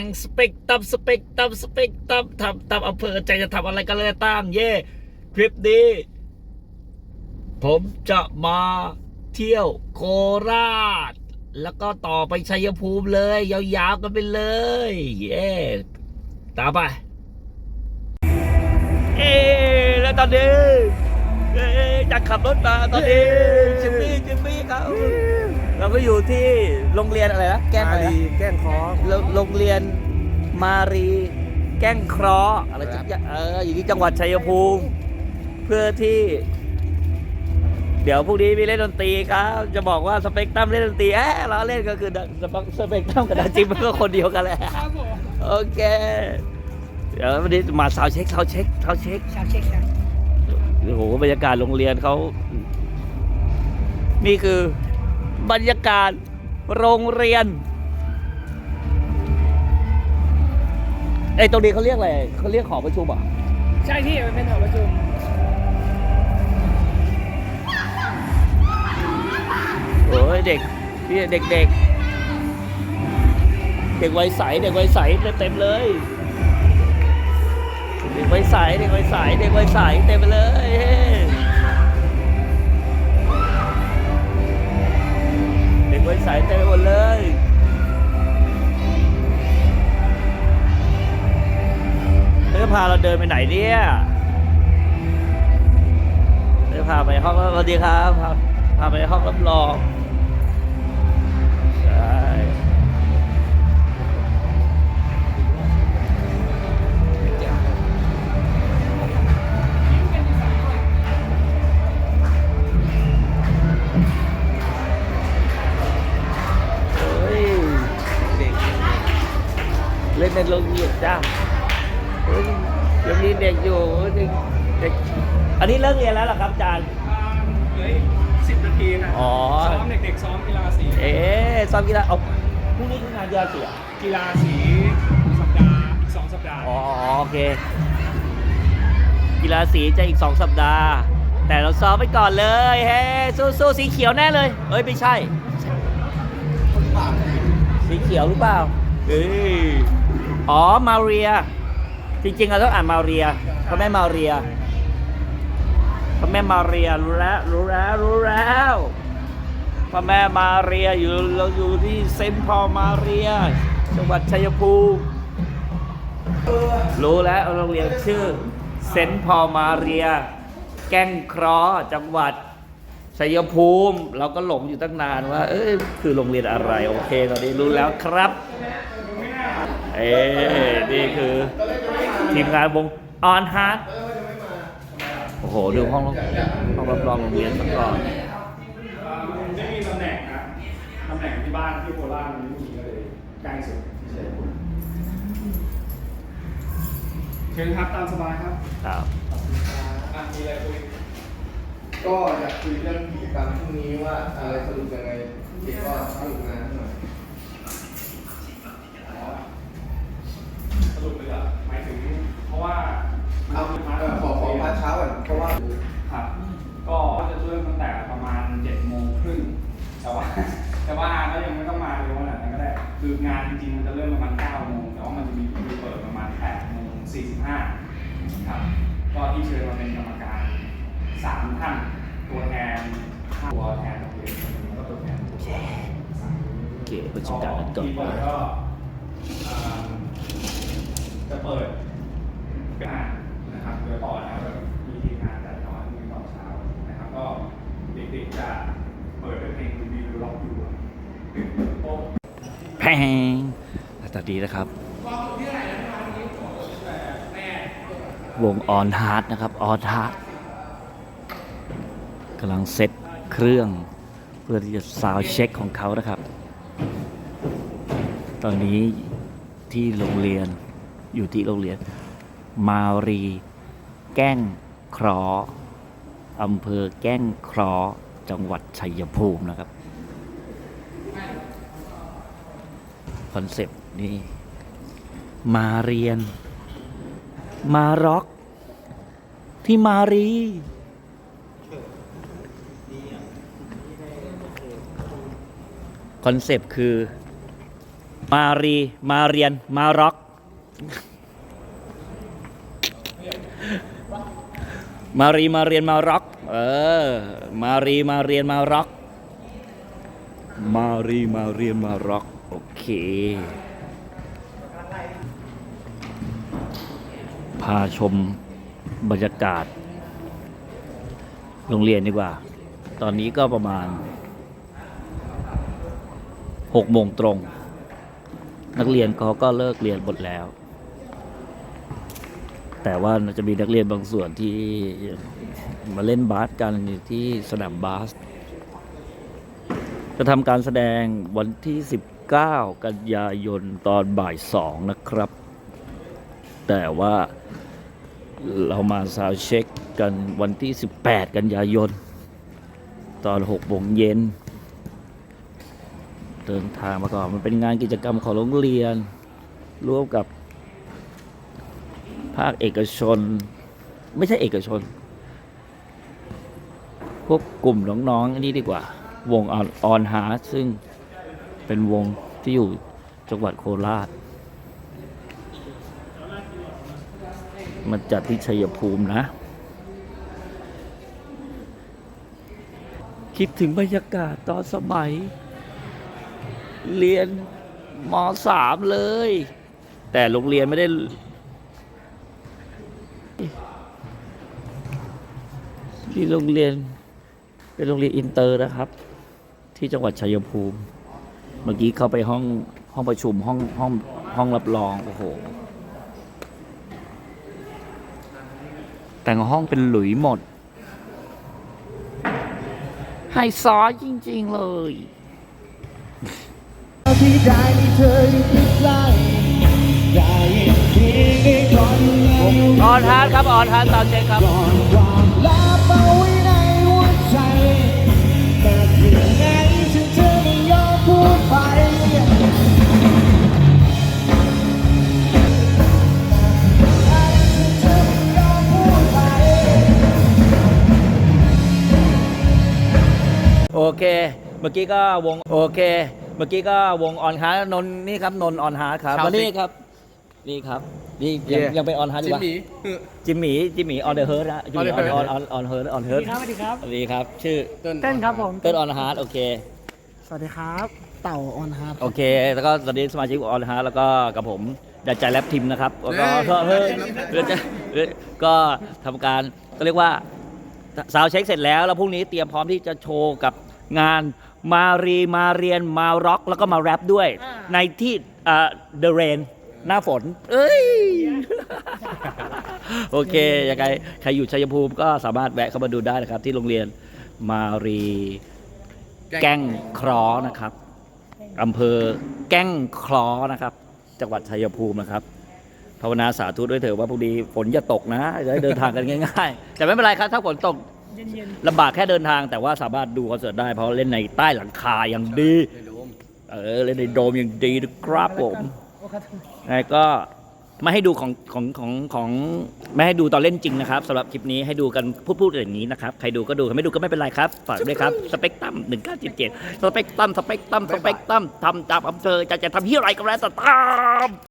งสเปกตัมสเปกตัมสเปกตัมทำตามอำเภอใจจะทำอะไรก็เลยตามเย่คลิปนี้ ผมจะมาเที่ยวโคราช แล้วก็ต่อไปชัยภูมิเลย ยาวๆกันไปเลย เย่ตามไป เอ๊ะแล้วตอนนี้เอ๊ะจะขับรถมาตอนนี้จิมมี่จิมมี่ครับ เราก็อยู่ที่โรงเรียนอะไรนะแกล้งมาอะไรดีนะแกล้งคอโรงโรงเรียนมารีแกล้งเคราะห์อะไรครัสับกอย่างเอออยู่ที่จังหวัดชัยภูมิ เพื่อที่ เดี๋ยวพรุ่งนี้มีเล่นดนตรีครับ จะบอกว่าสเปกตรัมเล่นดนตรีเอ๊ะเราเล่นก็คือสเปกตรัมกับดาจิมมันก็คนเดียวกันแหละโอเค เดี๋ยววันนี้มาซาวเช็คซาวเช็คซาวเช็ค ชาวเช็คครับโอ้โหบรรยากาศโรงเรียนเขา นี่คือ บรรยากาศโรงเรียนไอ้ตรงนี้เขาเรียกอะไรเขาเรียกหอประชุมเหรอะใช่พี่มันเป็นหอประชุมโอ้ยเด็กพี่เด็กเด็กเด็กวัยใสเด็กวัยใสเต็มเลย เด็กวัยใสเด็กวัยใสเด็กวัยใสเต็มไปเลย เราเดินไปไหนเนี่ยเธอพาไปห้องสวัสดีครับพาพาไปห้องรับรองใช่เล่นในโรงเรียนจ้าเฮ้ย ยังมีเด็กอยู่เด็กเด็กอันนี้เลิกเรียนแล้วเหรอครับอาจารย์ เหลือสิบนาทีนะอ๋อ ซ้อมเด็กๆซ้อมกีฬาสีเอ๊ะซ้อมกีฬาเอาพรุ่งนี้คืองานกีฬาเสียกีฬาสีสัปดาห์อีกสองสัปดาห์อ๋อโอเค กีฬาสีจะอีก2สัปดาห์ แต่เราซ้อมไปก่อนเลยเฮ้สู้สู้สีเขียวแน่เลยเอ้ยไม่ใช่ สีเขียวหรือเปล่าเอ้ยอ๋อมาเรีย จริงๆเราต้องอ่านมาเรียพระแม่มาเรียพระแม่มาเรียรู้แล้วรู้แล้วรู้แล้วพระแม่มาเรียอยู่เราอยู่ที่เซนพอมาเรีย จังหวัดชัยภูมิรู้แล้วโรงเรียนชื่อเซนพอมาเรีย แก้งคราะห์จังหวัดชัยภูมิ เราก็หลงอยู่ตั้งนานว่า เอ้ยคือโรงเรียนอะไร โอเค ตอนนี้รู้แล้วครับ เอ้นี่คือทีมงานวงออนฮาร์ดโอ้โห ดูห้องห้องรับรองโรงเรียนซะก่อนไม่มีตำแหน่งนะตำแหน่งที่บ้านที่โคราชมันไม่มีก็เลยใกล้สุดที่เชียงใหม่เชิญครับตามสบายครับครับอะมีอะไรคุยก็อยากคุยเรื่องกิจกรรมพรุ่งนี้ว่าอะไรสรุปยังไงเด็กก็สรุปงานหน่อย สรุปเลยเหรอหมายถึงเพราะว่า เอาเอ่อขอขอพาร์ทเช้าก่อนเพราะว่า ครับก็จะเริ่มตั้งแต่ประมาณเจ็ดโมงครึ่งแต่ว่า แต่ว่าก็ยังไม่ต้องมาเร็วขนาดนั้นก็ได้ คืองานจริงๆมันจะเริ่มประมาณเก้าโมงแต่ว่ามันจะมีคิวเปิดประมาณแปดโมงสี่สิบห้าครับก็ที่เชิญมาเป็นกรรมการสามท่านตัวแทนตัวแทนโรงเรียนคนหนึ่งแล้วก็ตัวแทนผู้ปกครองสามโอเคประชุมการกันก่อนที่เปิดก็อ่าจะเปิดงานนะครับโดยต่อนะครับมีทีมงานจัดตอนที่ตอนเช้านะครับ ก็เด็กๆจะเปิดเป็นเพลงวีวิวล็อกอยู่อะโอ้ แพงตอนนี้นะครับ วงออนฮาร์ดนะครับออนฮาร์ดกำลังเซ็ตเครื่อง เพื่อที่จะซาวเช็คของเขานะครับ ตอนนี้ที่โรงเรียนอยู่ที่โรงเรียน มารีแก้งคราะห์อำเภอแก้งคราะห์จังหวัดชัยภูมินะครับ คอนเซปต์นี่มาเรียน มาร็อกที่มารี คอนเซปต์คือ มารี มาเรียน มาร็อก มารี มาเรียน มาร็อก เออ มารี มาเรียน มาร็อก มารีมาเรียนมาร็อก โอเค พาชมบรรยากาศ โรงเรียนดีกว่า ตอนนี้ก็ประมาณหกโมงตรง นักเรียนเขาก็เลิกเรียนหมดแล้ว แต่ว่าจะมีนักเรียนบางส่วนที่มาเล่นบาสกันที่สนามบาส จะทำการแสดงวันที่ 19 กันยายนตอนบ่ายสองนะครับ แต่ว่าเรามาซาวเช็คกันวันที่ 18 กันยายน ตอน6โมงเย็น เดินทางมาก่อน มันเป็นงานกิจกรรมของโรงเรียน ร่วมกับ ภาคเอกชน ไม่ใช่เอกชน พวกกลุ่มน้องๆอันนี้ดีกว่า วงออนอนฮาร์ซึ่งเป็นวงที่อยู่จังหวัดโคราชมาจัดที่ชัยภูมินะ คิดถึงบรรยากาศตอนสมัย เรียนมสามเลย แต่โรงเรียนไม่ได้ ที่โรงเรียน เป็นโรงเรียนอินเตอร์นะครับ ที่จังหวัดชัยภูมิ เมื่อกี้เข้าไปห้องห้องประชุมห้องห้องห้องรับรองโอ้โห แต่งห้องเป็นหลุยหมดไฮซอจริง ๆ เลยที่ได้มีเธออยู่ใกล้ๆได้ยินเสียงได้ก่อนแล้วออนฮาร์ดครับ ออนฮาร์ดตามเช็คครับ โอเค เมื่อกี้ก็วงโอเค เมื่อกี้ก็วงออนฮาร์ดนนท์นี่ครับนนท์ออนฮาร์ดครับชาวมานี่ติ๊กครับ นี่ครับ นี่ยังเย่ยังเป็นออนฮาร์ดอจิยู่มปะมี่ จิมมี่จิมมี่ออนเดอะเฮิร์ทนะจิมมี่ On the ออน Hurt ออนออนเฮิร์ทออนสเฮิวัร์สทดีครับสวัสดีครับสวัสดีครับ ชื่อเต้นครับผม เต้นออนฮาร์ดโอเค สวัสดีครับ เต่าออนฮาร์ดโอเค แล้วก็สวัสดีสมาชิกออนฮาร์ดแล้วก็กับผมดัดใจแรปทีมนะครับแล้วก็เฮ้ยเฮ้ยเฮ้ยจะเฮ้ยก็ทำการก็เรียกว่า ซาวเช็คเสร็จแล้วแล้วพรุ่งนี้เตรียมพร้อมที่จะโชว์กับงานมารีมาเรียนมาร็อกแล้วก็มาแรปด้วยในที่เอ่อ The Rain หน้าฝน เอ้ย โอเคยังไงใครอยู่ชัยภูมิก็สามารถแวะเข้ามาดูได้นะครับ ที่โรงเรียนมารีแก้งเคราะห์นะครับอำเภอแก้งเคราะห์นะครับ จังหวัดชัยภูมินะครับ ภาวนาสาธุด้วยเถอะว่าพรุ่งนี้ฝนจะตกนะจะได้เดินทางกันง่ายๆ แต่ไม่เป็นไรครับ ถ้าฝนตกเย็นลำบากแค่เดินทางแต่ว่าสามารถดูคอนเสิร์ตได้เพราะเล่นในใต้หลังคาอย่างดีเออเล่นในโดมอย่างดีนะครับผมๆโอเคไงก็ไม่ให้ดูของของของของไม่ให้ดูตอนเล่นจริงนะครับสำหรับคลิปนี้ให้ดูกันพูดพูดอย่างนี้นะครับใครดูก็ดูใครไม่ดูก็ไม่เป็นไรครับฝากด้วยครับสเปกตัม1977สเปกตัมสเปกตัมสเปกตัมทำตามอำเภอจะจะทำที่อะไรก็แล้วแต่ตาม